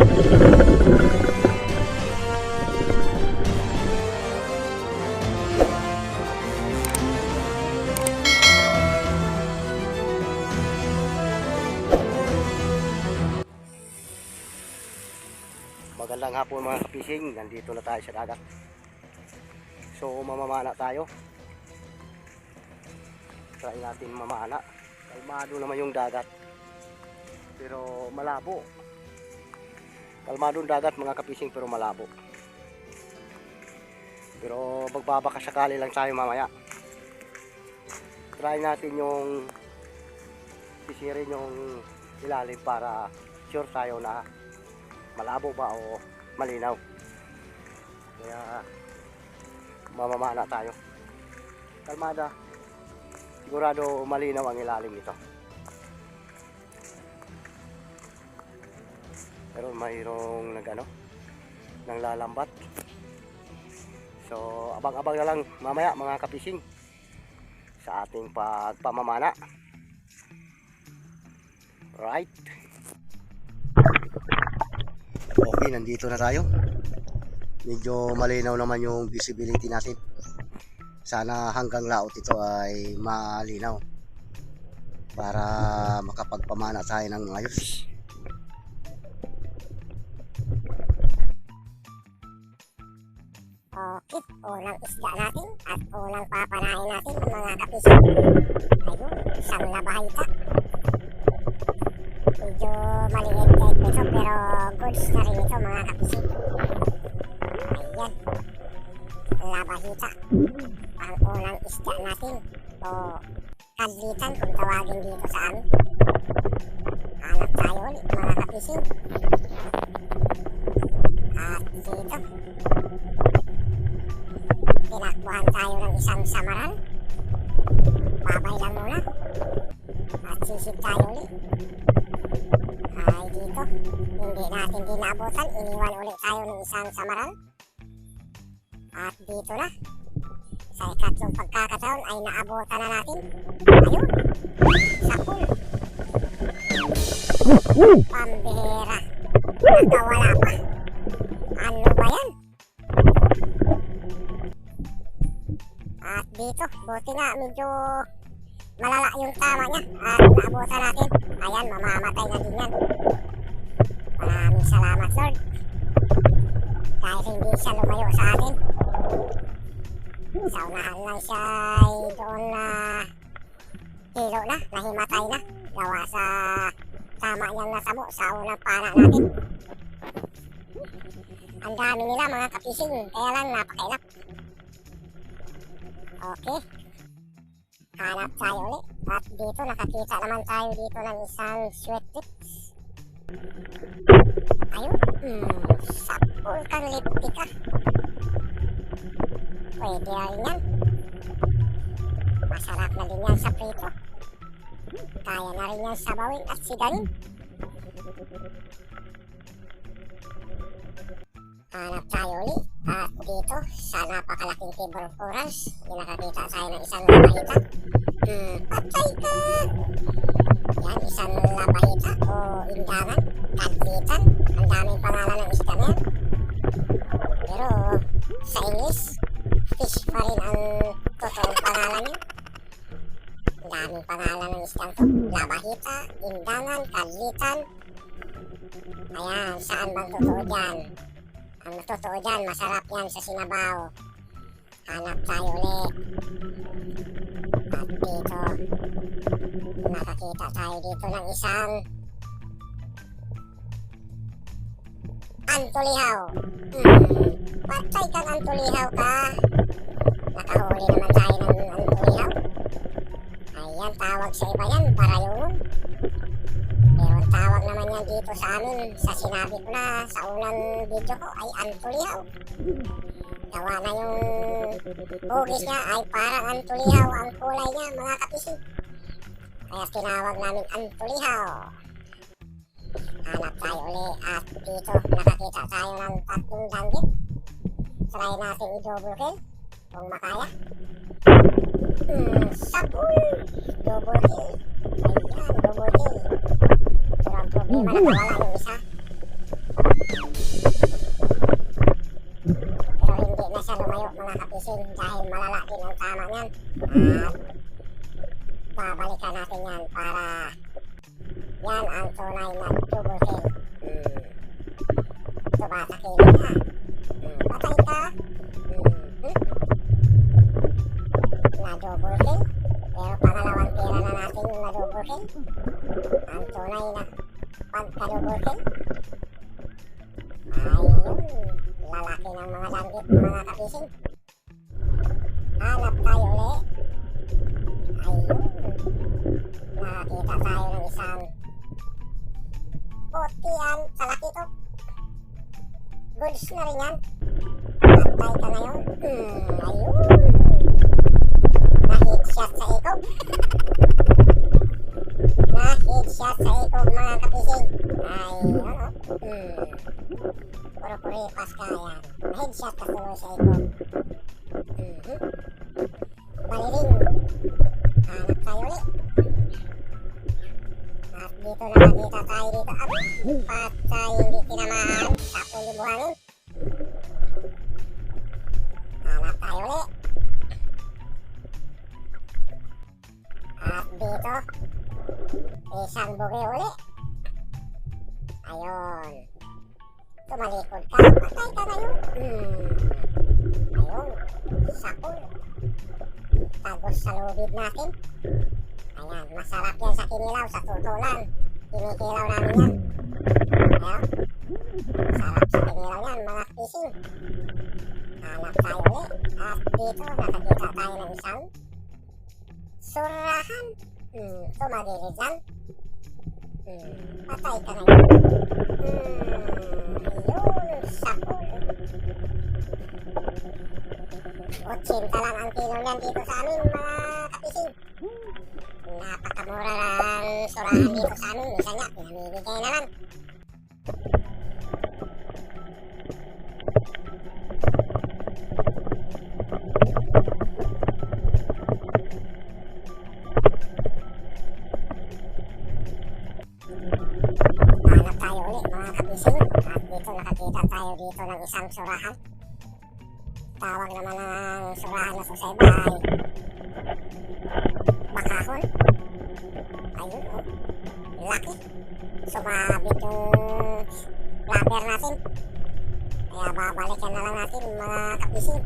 Magandang hapon mga kapising, nandito na tayo sa dagat. So mamamana tayo. Try natin mamana. Kalmado naman yung dagat. Pero malabo. Kalmado yung dagat mga kapising pero malabo. Pero magbabaka sakali lang tayo mamaya. Try natin yung sisirin yung ilalim para sure tayo na malabo ba o malinaw. Kaya mamamana tayo. Kalmada. Sigurado malinaw ang ilalim nito. Pero mayroong nagano nang lalambat. So abang-abang na lang mamaya mga kapising sa ating pagpamamana. Right. Okay, nandito na tayo. Medyo malinaw naman yung visibility natin. Sana hanggang laot ito ay malinaw. Para makapagpamana tayo ng maayos. Okay, unang isda natin at unang papanain natin mga kapising. Ayun, isang labahita. Medyo maliit kahit ito pero goods na rin ito mga kapising. Ayan, labahita. Ang unang isda natin o kadlitan kung tawagin dito sa amin. Hanap tayo ulit mga kapising. At dito, tinakbuhan tayo ng isang samaran. Babay lang muna. At sisid tayo ulit. Ay dito, hindi natin dinabutan. Iniwan ulit tayo ng isang samaran. At dito na. Sa ikatlong pagkakataon ay naabutan na natin. Ayun, sa pool. Pambihira. Nakawala pa. Ano ba yan? At dito, buti nga medyo malala yung tama niya at naabutan natin. Ayan, mamamatay na din yan. Maraming salamat Lord. Dahil hindi siya lumayo sa atin. Sa unahan lang siya ay doon na hilo na, nahimatay na. Gawa sa tama niyang nasamo sa unang pana natin. Ang dami nila mga kapising, kaya lang napakailap. Okay. Hanap tayo ulit. At dito nakakita naman tayo dito ng isang sweat tips. Ayun. Hmm. Sapul kang liptika. Pwede rin yan. Masarap na din yan sa prito. Kaya na rin yan sa bawin at sigarin. Hanap tayo ulit. At dito, sa napakalaking table of corals, yung nakakita tayo ng isang labahita. Hmm, patay ka! Yan, isang labahita o indangan, kadlitan. Ang daming pangalan ng isda na. Pero sa English, fish pa rin ang totoong pangalan niya. Ang daming pangalan ng isdang to. Labahita, indangan, kadlitan. Ayan, saan bang totoo dyan? Ang totoo dyan, masarap yan sa sinabaw. Hanap tayo ulit. At dito, nakakita tayo dito ng isang antulihaw. Hmm, patay kang antulihaw ka. Nakahuli naman tayo ng antulihaw. Ayan, tawag sa iba yan. Pero ang yan dito sa amin, sa sinabi ko na sa unang video ko ay antulihaw. Gawa na yung hugis niya ay parang antulihaw ang kulay niya mga kapising. Kaya tinawag namin antulihaw. Hanap tayo uli at dito nakakita tayo ng tatlong danggit. Try natin i-double kill kung makaya. Hmm, sapul! Double kill. Ayan, double kill. Ang problema nakawala yung isa. Pero hindi na siya lumayo mga kapising dahil malala din ang tama niyan. At babalikan natin yan para yan ang tunay na kill. Hmm. Ba kilid ha? Hmm, patay ka. Hmm, kill. Pero pangalawang tira na natin yung na-double kill. Ang tunay na pagka-double kill. Ayun. Lalaki ng mga langgit, mga kapising. Hanap tayo ulit. Ayun. Nakakita tayo ng isang Potian sa laki to. Goods na rin yan. Patay ka ngayon. Hmm, ayun. Na-headshot sa ikog. Na-headshot sa ikog mga kapising. Ay, ano? Hmm. Puro kuripas ka yan. Na-headshot ka tuloy sa ikog. Mhm. Baliring. Hanap tayo ulit. At dito nakakita tayo dito. Aba, patay hindi tinamaan. Tapos libuhanin. Hanap tayo ulit. At dito, isang bugi ulit. Ayun. Tumalikod ka. Patay ka ngayon. Hmm. Ayun. Sakol. Tagos sa lubid natin. Ayan, masarap yan sa kinilaw, sa tutulan. Kinikilaw namin yan. Ayan. Sarap sa kinilaw yan, mga fishing. Hanap tayo ulit. At dito, nakakita tayo ng isang surahan. Hmm, tumagilid lang. Hmm, patay ka na yun. Hmm, yun, sakol. 80 lang ang kilo niyan dito sa amin, mga kapising. Napakamura lang surahan dito sa amin. Minsan nga, pinamimigay na lang. Dito ng isang surahan. Tawag naman ng surahan na susayba ay bakahon. Ayun, oh. Laki. Sumabit yung rubber natin. Kaya babalikan na lang natin mga kapising.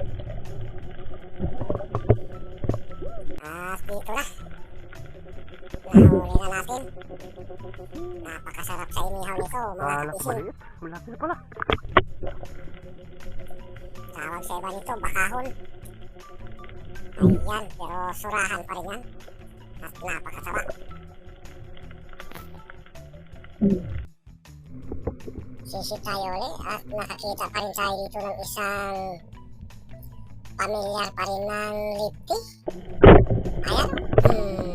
At dito na. Na natin. Napakasarap sa inihaw nito mga maliit. Malaki na pala. Tawag sa iba nito, bakahon. Ayan, pero surahan pa rin yan. At napakasarap. Sisi tayo ulit at nakakita pa rin tayo dito ng isang pamilyar pa rin ng lipti. Ayan. Hmm.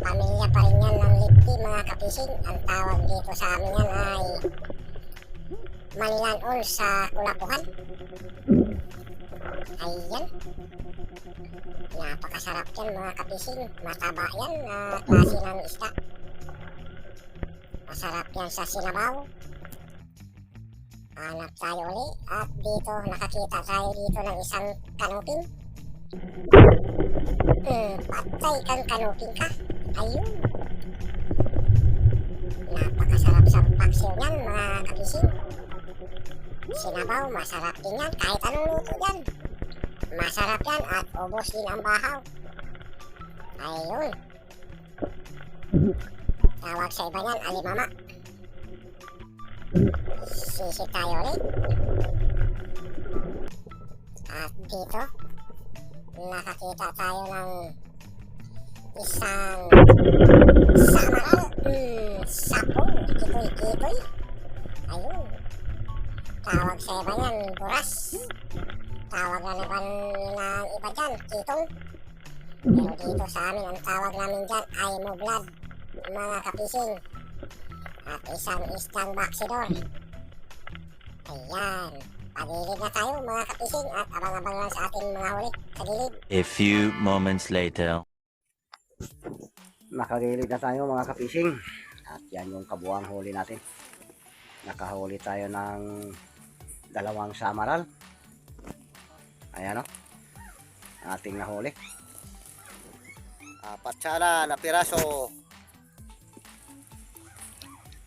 Pamilya pa rin yan ng lipti mga kapising. Ang tawag dito sa amin yan ay Manilan All sa Kulapuhan. Ayan. Napakasarap yan mga kapising. Mataba yan na klase ng isda. Masarap yan sa sinabaw. Hanap tayo uli. At dito nakakita tayo dito ng isang kanuping. Hmm, patay kang kanuping ka. Ayun. Napakasarap sa paksiw niyan mga kapising. Sinabaw, masarap din yan. Kahit anong luto yan. Masarap yan at ubos din ang bahaw. Ayun. Tawag sa iba niyan, alimama. Sisi tayo ulit. At dito, nakakita tayo ng isang samaral. Hmm, sapong, kitoy-kitoy. Ayun. Tawag sa iba niyan, buras. Tawag na naman ng iba dyan, kitong. Pero dito sa amin, ang tawag namin dyan ay mublad, mga kapising. At isang isdang baksidor. Ayan. Pagilid na tayo mga kapising at abang-abang lang sa ating mga huli sa gilid. A few moments later. Nakagilid na tayo mga kapising. At yan yung kabuang huli natin. Nakahuli tayo ng dalawang samaral. Ayan o. Ating nahuli. Apat sana na piraso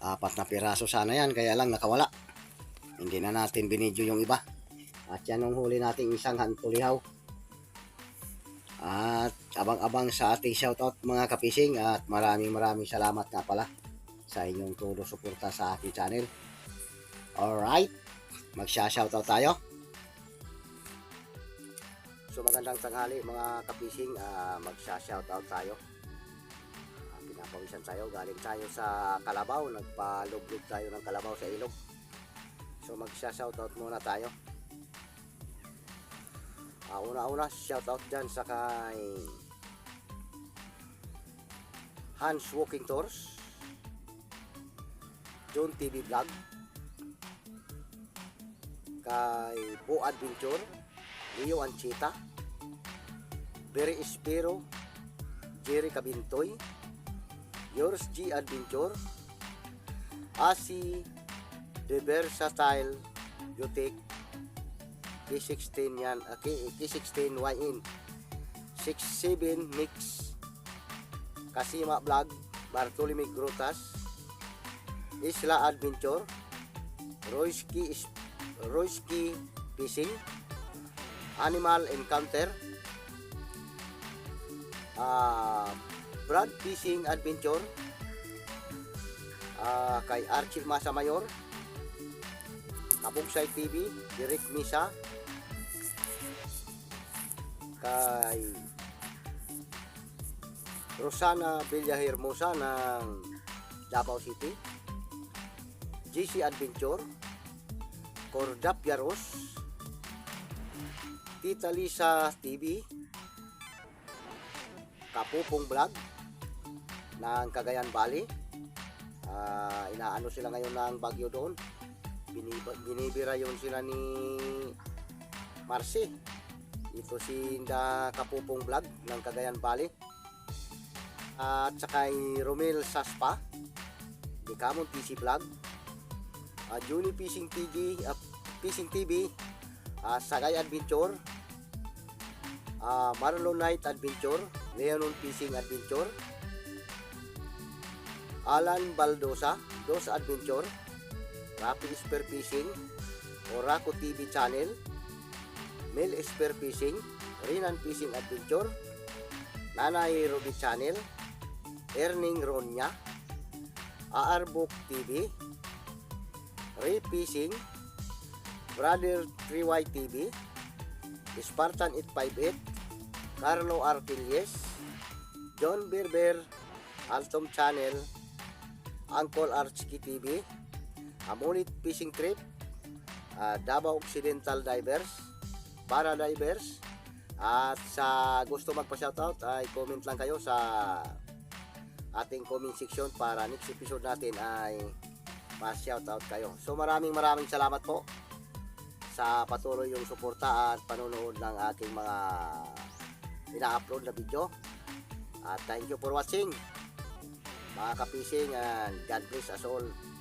Apat na piraso sana yan, kaya lang nakawala. Hindi na natin binidyo yung iba. At yan ang huli nating isang hantulihaw. At abang-abang sa ating shoutout mga kapising at maraming maraming salamat nga pala sa inyong todo suporta sa ating channel. Alright, magsha-shoutout tayo. So magandang tanghali mga kapising, uh, magsha-shoutout tayo. Uh, pinapawisan tayo, galing tayo sa Kalabaw, nagpalublog tayo ng Kalabaw sa ilog. So magsha-shoutout muna tayo. Ah, una-una, shoutout dyan sa kay Hans Walking Tours, John TV Vlog, kay Bo Adventure, Leo Anchita, Berry Espero, Jerry Cabintoy, Yours G Adventure, Asi The Versatile Beautic, K16 yan, uh, K, K16 YN 67 Mix. Kasima Vlog Bartolome Grutas Isla Adventure Royski Royski Fishing Animal Encounter. Ah Brad Fishing Adventure. Ah kay Archie Masa Mayor Kabugsay TV Direk Misa. Kay Rosana Villahermosa ng Davao City. GC Adventure. Cordap Yaros. Tita Lisa TV Kapupong Vlog ng Cagayan Valley. Ah, inaano sila ngayon ng bagyo doon binibira yun sila ni Marcy ito si Inda Kapupong Vlog ng Cagayan Valley. At saka kay Romel Saspa ni Camon PC Vlog. Uh, Juni Fishing TV uh, Fishing TV uh, Sagay Adventure. Uh, Marlon Night Adventure Leonon Fishing Adventure. Alan Baldosa Dos Adventure Rapid Spear Fishing Oraco TV Channel Mel Spear Fishing Rinan Fishing Adventure Nanay Ruby Channel Erning Ronya Aarbook TV Ray Fishing Brother 3Y TV Spartan 858 Carlo Arquilles John Berber Altom Channel Uncle Archie TV Amonit Fishing Trip ah, Davao Occidental Divers Para Divers at sa gusto magpa-shoutout ay comment lang kayo sa ating comment section para next episode natin ay ma-shoutout kayo. So maraming maraming salamat po sa patuloy yung suporta at panonood ng aking mga ina-upload na video. At thank you for watching mga kapising and God bless us all.